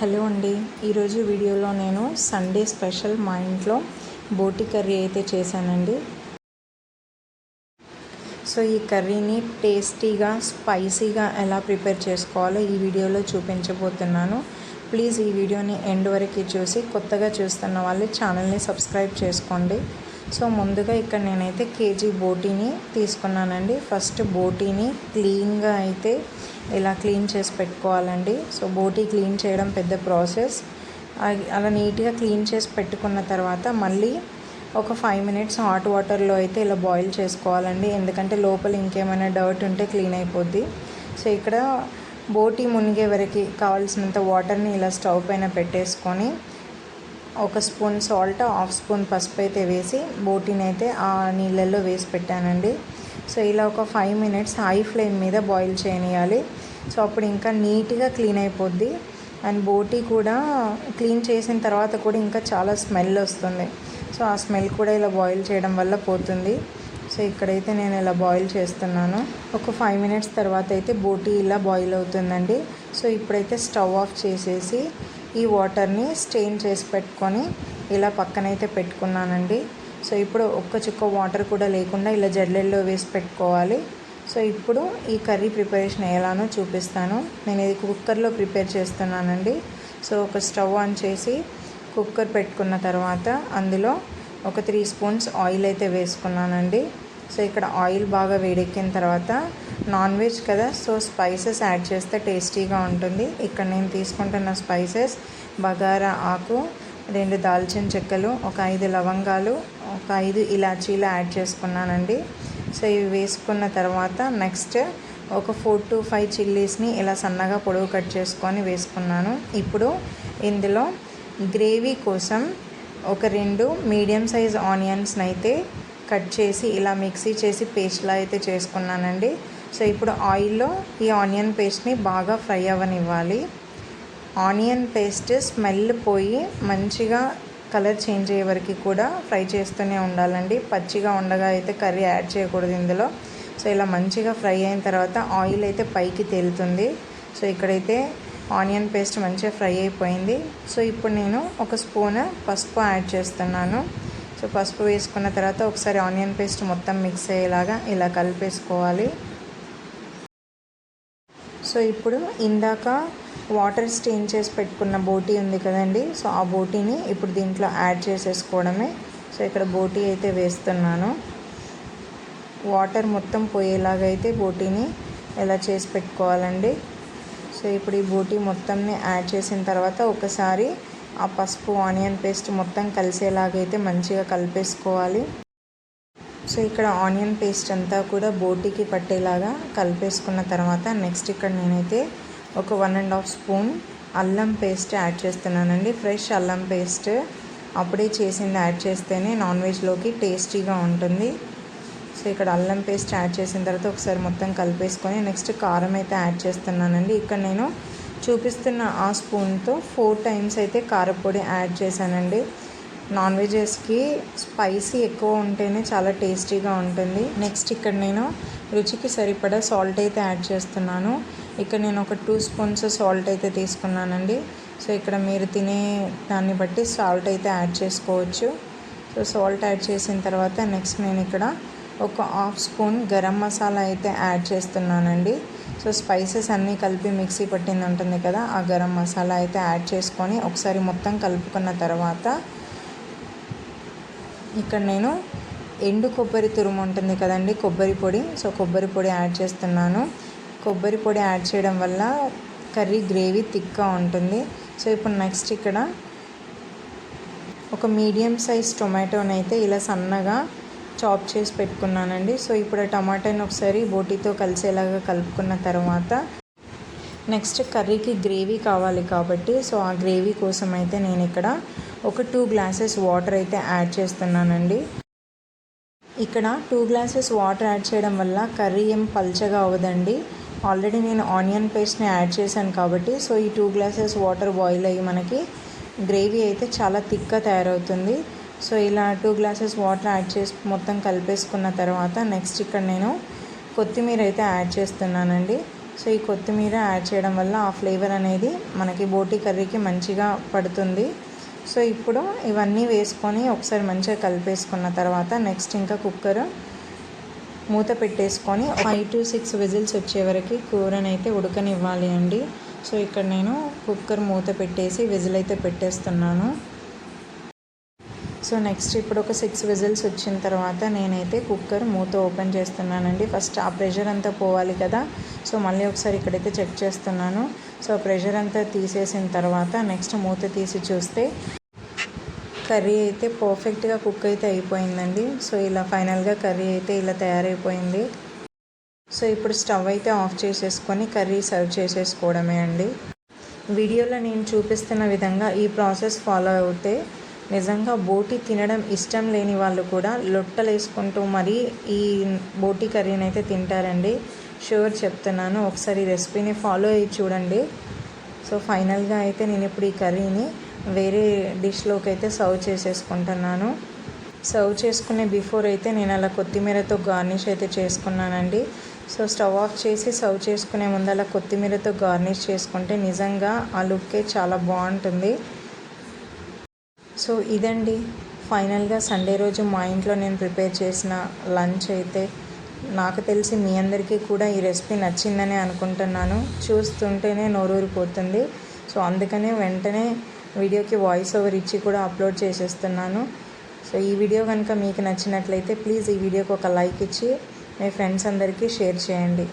Hello అండి. ఈరోజు వీడియోలో నేను సండే స్పెషల్ మా ఇంట్లో బోటి కర్రీ అయితే చేశానండి. సో ఈ కర్రీని టేస్టీగా స్పైసీగా ఎలా ప్రిపేర్ చేసుకోవాలో ఈ వీడియోలో చూపించబోతున్నాను. ప్లీజ్ ఈ వీడియోని ఎండ్ వరకు చూసి కొత్తగా చూస్తున్న వాళ్ళు ఛానల్ని సబ్స్క్రైబ్ చేసుకోండి. సో ముందుగా ఇక్కడ నేనైతే కేజీ బోటీని తీసుకున్నానండి. ఫస్ట్ బోటీని క్లీన్గా అయితే ఇలా క్లీన్ చేసి పెట్టుకోవాలండి. సో బోటీ క్లీన్ చేయడం పెద్ద ప్రాసెస్. అలా నీట్గా క్లీన్ చేసి పెట్టుకున్న తర్వాత మళ్ళీ ఒక ఫైవ్ మినిట్స్ హాట్ వాటర్లో అయితే ఇలా బాయిల్ చేసుకోవాలండి. ఎందుకంటే లోపల ఇంకేమైనా డర్ట్ ఉంటే క్లీన్ అయిపోద్ది. సో ఇక్కడ బోటీ మునిగే వరకు కావాల్సినంత వాటర్ని ఇలా స్టవ్ పైన పెట్టేసుకొని ఒక స్పూన్ సాల్ట్ హాఫ్ స్పూన్ పసుపు అయితే వేసి బోటీని అయితే ఆ నీళ్ళల్లో వేసి పెట్టానండి. సో ఇలా ఒక ఫైవ్ మినిట్స్ హై ఫ్లేమ్ మీద బాయిల్ చేయనియాలి సో అప్పుడు ఇంకా నీట్గా క్లీన్ అయిపోద్ది. అండ్ బోటీ కూడా క్లీన్ చేసిన తర్వాత కూడా ఇంకా చాలా స్మెల్ వస్తుంది. సో ఆ స్మెల్ కూడా ఇలా బాయిల్ చేయడం వల్ల పోతుంది. సో ఇక్కడైతే నేను ఇలా బాయిల్ చేస్తున్నాను. ఒక ఫైవ్ మినిట్స్ తర్వాత అయితే బోటీ ఇలా బాయిల్ అవుతుందండి. సో ఇప్పుడైతే స్టవ్ ఆఫ్ చేసేసి ఈ వాటర్ని స్టెయిన్ చేసి పెట్టుకొని ఇలా పక్కనైతే పెట్టుకున్నానండి. సో ఇప్పుడు ఒక్క చుక్క వాటర్ కూడా లేకుండా ఇలా జడ్లెల్లో వేసి పెట్టుకోవాలి. సో ఇప్పుడు ఈ కర్రీ ప్రిపరేషన్ ఎలానో చూపిస్తాను. నేను ఇది కుక్కర్లో ప్రిపేర్ చేస్తున్నానండి. సో ఒక స్టవ్ ఆన్ చేసి కుక్కర్ పెట్టుకున్న తర్వాత అందులో ఒక త్రీ స్పూన్స్ ఆయిల్ అయితే వేసుకున్నానండి. సో ఇక్కడ ఆయిల్ బాగా వేడెక్కిన తర్వాత నాన్ వెజ్ కదా సో స్పైసెస్ యాడ్ చేస్తే టేస్టీగా ఉంటుంది. ఇక్కడ నేను తీసుకుంటున్న స్పైసెస్ బగారా ఆకు రెండు దాల్చిన చెక్కలు ఒక ఐదు లవంగాలు ఒక ఐదు ఇలాచీలు యాడ్ చేసుకున్నానండి. సో ఇవి వేసుకున్న తర్వాత నెక్స్ట్ ఒక ఫోర్ టు ఫైవ్ చిల్లీస్ని ఇలా సన్నగా పొడవు కట్ చేసుకొని వేసుకున్నాను. ఇప్పుడు ఇందులో గ్రేవీ కోసం ఒక రెండు మీడియం సైజ్ ఆనియన్స్ని అయితే కట్ చేసి ఇలా మిక్సీ చేసి పేస్ట్లా అయితే చేసుకున్నానండి. సో ఇప్పుడు ఆయిల్లో ఈ ఆనియన్ పేస్ట్ని బాగా ఫ్రై అవ్వనివ్వాలి. ఆనియన్ పేస్ట్ స్మెల్ పోయి మంచిగా కలర్ చేంజ్ అయ్యే వరకు కూడా ఫ్రై చేస్తూనే ఉండాలండి. పచ్చిగా ఉండగా అయితే కర్రీ యాడ్ చేయకూడదు ఇందులో. సో ఇలా మంచిగా ఫ్రై అయిన తర్వాత ఆయిల్ అయితే పైకి తేలుతుంది. సో ఇక్కడైతే ఆనియన్ పేస్ట్ మంచిగా ఫ్రై అయిపోయింది. సో ఇప్పుడు నేను ఒక స్పూన్ పసుపు యాడ్ చేస్తున్నాను. సో పసుపు వేసుకున్న తర్వాత ఒకసారి ఆనియన్ పేస్ట్ మొత్తం మిక్స్ అయ్యేలాగా ఇలా కలిపేసుకోవాలి. సో ఇప్పుడు ఇందాక వాటర్ స్టెయిన్ చేసి పెట్టుకున్న బోటీ ఉంది కదండి సో ఆ బోటీని ఇప్పుడు దీంట్లో యాడ్ చేసేసుకోవడమే. సో ఇక్కడ బోటీ అయితే వేస్తున్నాను. వాటర్ మొత్తం పోయేలాగా అయితే బోటీని ఎలా చేసి పెట్టుకోవాలండి? సో ఇప్పుడు ఈ బోటీ మొత్తంని యాడ్ చేసిన తర్వాత ఒకసారి ఆ పసుపు ఆనియన్ పేస్ట్ మొత్తం కలిసేలాగైతే మంచిగా కలిపేసుకోవాలి. సో ఇక్కడ ఆనియన్ పేస్ట్ అంతా కూడా బోటికి పట్టేలాగా కలిపేసుకున్న తర్వాత నెక్స్ట్ ఇక్కడ నేనైతే ఒక వన్ అండ్ హాఫ్ స్పూన్ అల్లం పేస్ట్ యాడ్ చేస్తున్నానండి. ఫ్రెష్ అల్లం పేస్ట్ అప్పుడే చేసింది యాడ్ చేస్తేనే నాన్ వెజ్లోకి టేస్టీగా ఉంటుంది. సో ఇక్కడ అల్లం పేస్ట్ యాడ్ చేసిన తర్వాత ఒకసారి మొత్తం కలిపేసుకొని నెక్స్ట్ కారం అయితే యాడ్ చేస్తున్నానండి. ఇక్కడ నేను చూపిస్తున్న ఆ స్పూన్తో ఫోర్ టైమ్స్ అయితే కారపొడి యాడ్ చేశానండి. నాన్ వెజెస్కి స్పైసీ ఎక్కువ ఉంటేనే చాలా టేస్టీగా ఉంటుంది. నెక్స్ట్ ఇక్కడ నేను రుచికి సరిపడా సాల్ట్ అయితే యాడ్ చేస్తున్నాను. ఇక్కడ నేను ఒక టూ స్పూన్స్ సాల్ట్ అయితే తీసుకున్నానండి. సో ఇక్కడ మీరు తినే దాన్ని బట్టి సాల్ట్ అయితే యాడ్ చేసుకోవచ్చు. సో సాల్ట్ యాడ్ చేసిన తర్వాత నెక్స్ట్ నేను ఇక్కడ ఒక హాఫ్ స్పూన్ గరం మసాలా అయితే యాడ్ చేస్తున్నానండి. సో స్పైసెస్ అన్నీ కలిపి మిక్సీ పట్టింది ఉంటుంది కదా ఆ గరం మసాలా అయితే యాడ్ చేసుకొని ఒకసారి మొత్తం కలుపుకున్న తర్వాత ఇక్కడ నేను ఎండు కొబ్బరి తురుము ఉంటుంది కదండి కొబ్బరి పొడి. సో కొబ్బరి పొడి యాడ్ చేస్తున్నాను. కొబ్బరి పొడి యాడ్ చేయడం వల్ల కర్రీ గ్రేవీ థిక్గా ఉంటుంది. సో ఇప్పుడు నెక్స్ట్ ఇక్కడ ఒక మీడియం సైజ్ టొమాటోని అయితే ఇలా సన్నగా చాప్ చేసి పెట్టుకున్నానండి. సో ఇప్పుడు టమాటాని ఒకసారి బోటీతో కలిసేలాగా కలుపుకున్న తర్వాత నెక్స్ట్ కర్రీకి గ్రేవీ కావాలి కాబట్టి సో ఆ గ్రేవీ కోసం అయితే నేను ఇక్కడ ఒక టూ గ్లాసెస్ వాటర్ అయితే యాడ్ చేస్తున్నానండి. ఇక్కడ టూ గ్లాసెస్ వాటర్ యాడ్ చేయడం వల్ల కర్రీ ఏం పల్చగా అవ్వదండి. ఆల్రెడీ నేను ఆనియన్ పేస్ట్ని యాడ్ చేశాను కాబట్టి సో ఈ టూ గ్లాసెస్ వాటర్ బాయిల్ అయ్యి మనకి గ్రేవీ అయితే చాలా థిక్గా తయారవుతుంది. సో ఇలా టూ గ్లాసెస్ వాటర్ యాడ్ చేసి మొత్తం కలిపేసుకున్న తర్వాత నెక్స్ట్ ఇక్కడ నేను కొత్తిమీర అయితే యాడ్ చేస్తున్నానండి. సో ఈ కొత్తిమీర యాడ్ చేయడం వల్ల ఆ ఫ్లేవర్ అనేది మనకి బోటి కర్రీకి మంచిగా పడుతుంది. సో ఇప్పుడు ఇవన్నీ వేసుకొని ఒకసారి మంచిగా కలిపేసుకున్న తర్వాత నెక్స్ట్ ఇంకా కుక్కర్ మూత పెట్టేసుకొని ఫైవ్ టు సిక్స్ విజిల్స్ వచ్చే వరకు కూరనైతే ఉడకనివ్వాలి అండి. సో ఇక్కడ నేను కుక్కర్ మూత పెట్టేసి విజిల్ అయితే పెట్టేస్తున్నాను. సో నెక్స్ట్ ఇప్పుడు ఒక సిక్స్ విజిల్స్ వచ్చిన తర్వాత నేనైతే కుక్కర్ మూత ఓపెన్ చేస్తున్నానండి. ఫస్ట్ ఆ ప్రెషర్ అంతా పోవాలి కదా. సో మళ్ళీ ఒకసారి ఇక్కడైతే చెక్ చేస్తున్నాను. సో ప్రెషర్ అంతా తీసేసిన తర్వాత నెక్స్ట్ మూత తీసి చూస్తే కర్రీ అయితే పర్ఫెక్ట్గా కుక్ అయితే అయిపోయిందండి. సో ఇలా ఫైనల్గా కర్రీ అయితే ఇలా తయారైపోయింది. సో ఇప్పుడు స్టవ్ అయితే ఆఫ్ చేసేసుకొని కర్రీ సర్వ్ చేసేసుకోవడమే అండి. వీడియోలో నేను చూపిస్తున్న విధంగా ఈ ప్రాసెస్ ఫాలో అవుతే నిజంగా బోటి తినడం ఇష్టం లేని వాళ్ళు కూడా లొట్టలేసుకుంటూ మరి మరీ ఈ బోటి కర్రీని అయితే తింటారండి. షూర్ చెప్తున్నాను. ఒకసారి రెసిపీని ఫాలో అయ్యి చూడండి. సో ఫైనల్గా అయితే నేను ఇప్పుడు ఈ కర్రీని వేరే డిష్లోకి అయితే సర్వ్ చేసేసుకుంటున్నాను. సర్వ్ చేసుకునే బిఫోర్ అయితే నేను అలా కొత్తిమీరతో గార్నిష్ అయితే చేసుకున్నానండి. సో స్టవ్ ఆఫ్ చేసి సర్వ్ చేసుకునే ముందు అలా కొత్తిమీరతో గార్నిష్ చేసుకుంటే నిజంగా ఆ లుక్కే చాలా బాగుంటుంది. సో ఇదండి. ఫైనల్గా సండే రోజు మా ఇంట్లో నేను ప్రిపేర్ చేసిన లంచ్ అయితే నాకు తెలిసి మీ అందరికీ కూడా ఈ రెసిపీ నచ్చిందని అనుకుంటున్నాను. చూస్తుంటేనే నోరూరిపోతుంది. సో అందుకనే వెంటనే వీడియోకి వాయిస్ ఓవర్ ఇచ్చి కూడా అప్లోడ్ చేసేస్తున్నాను. సో ఈ వీడియో కనుక మీకు నచ్చినట్లయితే ప్లీజ్ ఈ వీడియోకి ఒక లైక్ ఇచ్చి మీ ఫ్రెండ్స్ అందరికీ షేర్ చేయండి.